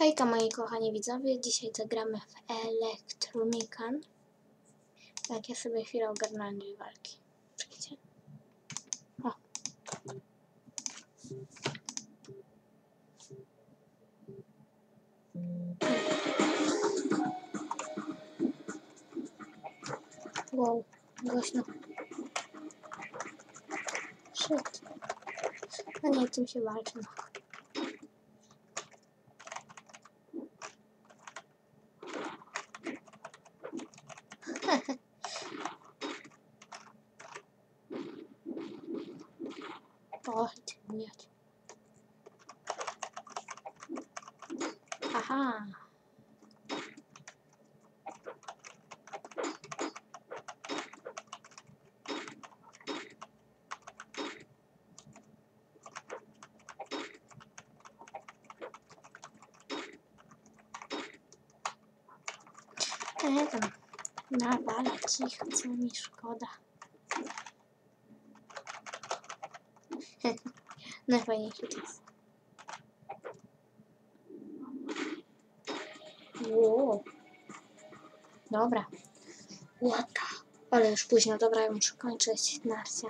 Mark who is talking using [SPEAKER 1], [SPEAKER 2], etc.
[SPEAKER 1] Hejka moi kochani widzowie, dzisiaj zagramy w Electromican. Tak, ja sobie chwilę ogarnąłem dwie walki. O. Wow, głośno. Shit. A nie, tym się walczy. Ох, нет. Ага. Это нормально, тихо, мишка, да. Najfajniejszy czas. Wow. Dobra. Łata. Ale już późno, dobra, ja muszę kończyć. Narcia.